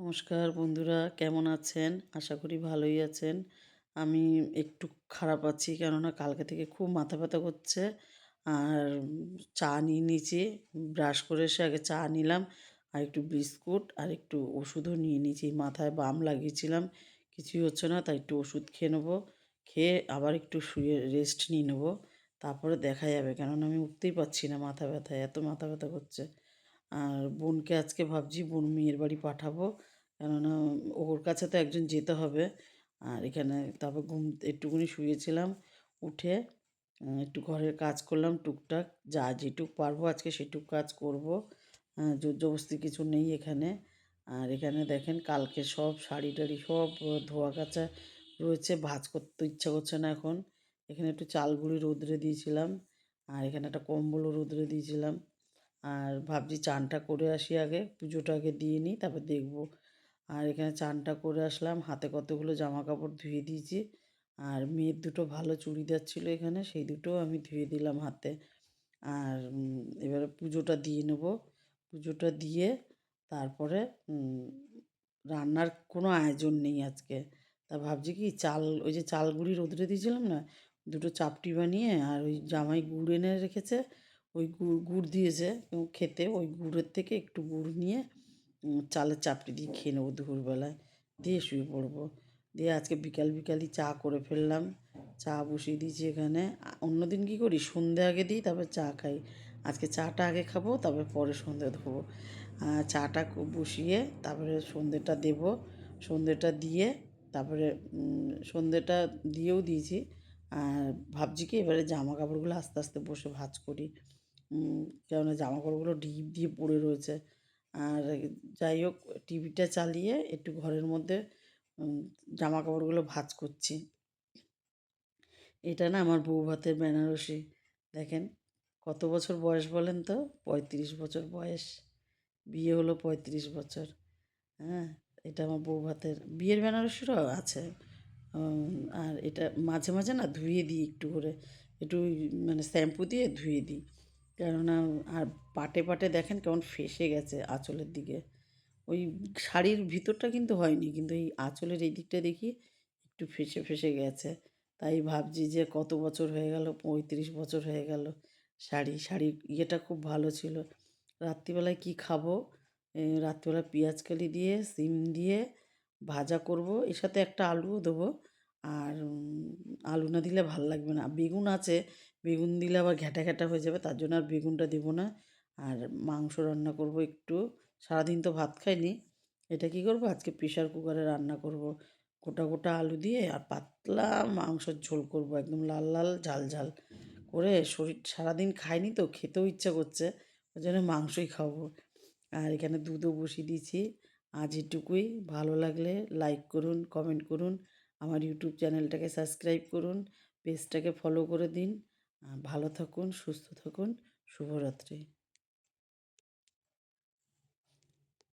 নমস্কার বন্ধুরা, কেমন আছেন? আশা করি ভালোই আছেন। আমি একটু খারাপ আছি কেননা কালকে থেকে খুব মাথা ব্যথা করছে। আর চা নিয়ে নিয়েছি, ব্রাশ করে এসে আগে চা নিলাম, আর একটু বিস্কুট আর একটু ওষুধও নিয়ে নিয়েছি। মাথায় বাম লাগিয়েছিলাম, কিছুই হচ্ছে না, তাই একটু ওষুধ খেয়ে নেব। খেয়ে আবার একটু শুয়ে রেস্ট নিয়ে নেব। তারপরে দেখা যাবে, কেননা আমি উঠতেই পারছি না মাথা ব্যথায়, এত মাথা ব্যথা করছে। আর বোনকে আজকে ভাবছি বোন মেয়ের বাড়ি পাঠাবো। কেননা ওর কাছে তো একজন যেতে হবে। আর এখানে তারপর ঘুম একটুখানি শুয়েছিলাম, উঠে একটু ঘরের কাজ করলাম টুকটাক, যা যেটুক পারব আজকে সেটুক কাজ করব। জোর জবস্তি কিছু নেই এখানে। আর এখানে দেখেন কালকে সব শাড়ি টাড়ি সব ধোয়া কাচা রয়েছে, ভাজ করতে ইচ্ছা করছে না এখন। এখানে একটু চালগুড়ি রোদ্রে দিয়েছিলাম, আর এখানে একটা কম্বলও রোদ্রে দিয়েছিলাম। আর ভাবছি চানটা করে আসি আগে, পুজোটা আগে দিয়ে নিই, তারপর দেখব। আর এখানে চানটা করে আসলাম, হাতে কতগুলো জামা কাপড় ধুয়ে দিয়েছি। আর মেয়ের দুটো ভালো চুড়িদার ছিল এখানে, সেই দুটো আমি ধুয়ে দিলাম হাতে। আর এবারে পুজোটা দিয়ে নেব। পুজোটা দিয়ে তারপরে রান্নার কোনো আয়োজন নেই আজকে। তা ভাবছি কি চাল, ওই যে চাল গুঁড়ি রোদ্রে দিয়েছিলাম না, দুটো চাপটি বানিয়ে আর ওই জামাই গুড় এনে রেখেছে। ওই গুড় গুড় দিয়েছে খেতে, ওই গুড়ের থেকে একটু গুড় নিয়ে চালের চাপটি দিয়ে খেয়ে নেব দুপুরবেলায়। দিয়ে শুয়ে পড়ব। দিয়ে আজকে বিকাল বিকালই চা করে ফেললাম। চা বসিয়ে দিয়েছি এখানে। অন্য দিন কী করি? সন্ধে আগে দিই, তারপর চা খাই। আজকে চাটা আগে খাব, তারপরে পরে সন্ধে দেবো চাটা বসিয়ে তারপরে সন্ধেটা দেব। সন্ধেটা দিয়ে তারপরে সন্ধেটা দিয়েও দিয়েছি। আর ভাবছি কি, এবারে জামা কাপড়গুলো আস্তে আস্তে বসে ভাজ করি। কেননা জামা কাপড়গুলো ডিপ দিয়ে পড়ে রয়েছে। আর যাই হোক টিভিটা চালিয়ে একটু ঘরের মধ্যে জামা কাপড়গুলো ভাঁজ করছি। এটা না আমার বউ ভাতের বেনারসি, দেখেন। কত বছর বয়স বলেন তো? পঁয়ত্রিশ বছর বয়স। বিয়ে হলো পঁয়ত্রিশ বছর। হ্যাঁ এটা আমার বউ ভাতের, বিয়ের বেনারসিরও আছে। আর এটা মাঝে মাঝে না ধুয়ে দিই একটু করে। একটু মানে শ্যাম্পু দিয়ে ধুয়ে দিই। কেননা, আর পাটে পাটে দেখেন কেমন ফেসে গেছে আঁচলের দিকে। ওই শাড়ির ভিতরটা কিন্তু হয়নি, কিন্তু এই আঁচলের এই দিকটা দেখি একটু ফেসে ফেসে গেছে। তাই ভাবছি যে কত বছর হয়ে গেল, পঁয়ত্রিশ বছর হয়ে গেল শাড়ি। শাড়ির ইয়েটা খুব ভালো ছিল। রাত্রিবেলায় কী খাব? রাত্রিবেলা পেঁয়াজ কালি দিয়ে, সিম দিয়ে ভাজা করব। এর সাথে একটা আলুও দেবো। আর আলু না দিলে ভালো লাগবে না। বেগুন আছে বেগুন দিলে আবার ঘ্যাটা ঘ্যাটা হয়ে যাবে, তার জন্য আর বেগুনটা দেবো না। আর মাংস রান্না করব একটু। সারাদিন তো ভাত খাইনি। এটা কী করব? আজকে প্রেশার কুকারে রান্না করব। গোটা গোটা আলু দিয়ে আর পাতলা মাংসের ঝোল করব, একদম লাল লাল, ঝাল ঝাল করে। শরীর সারাদিন খাইনি তো, খেতেও ইচ্ছা করছে, ওই জন্য মাংসই খাব। আর এখানে দুধও বসিয়ে দিয়েছি। আজ এটুকুই। ভালো লাগলে লাইক করুন, কমেন্ট করুন। আমার ইউটিউব চ্যানেলটাকে সাবস্ক্রাইব করুন। পেজটাকে ফলো করে দিন। ভালো থাকুন সুস্থ থাকুন শুভরাত্রি।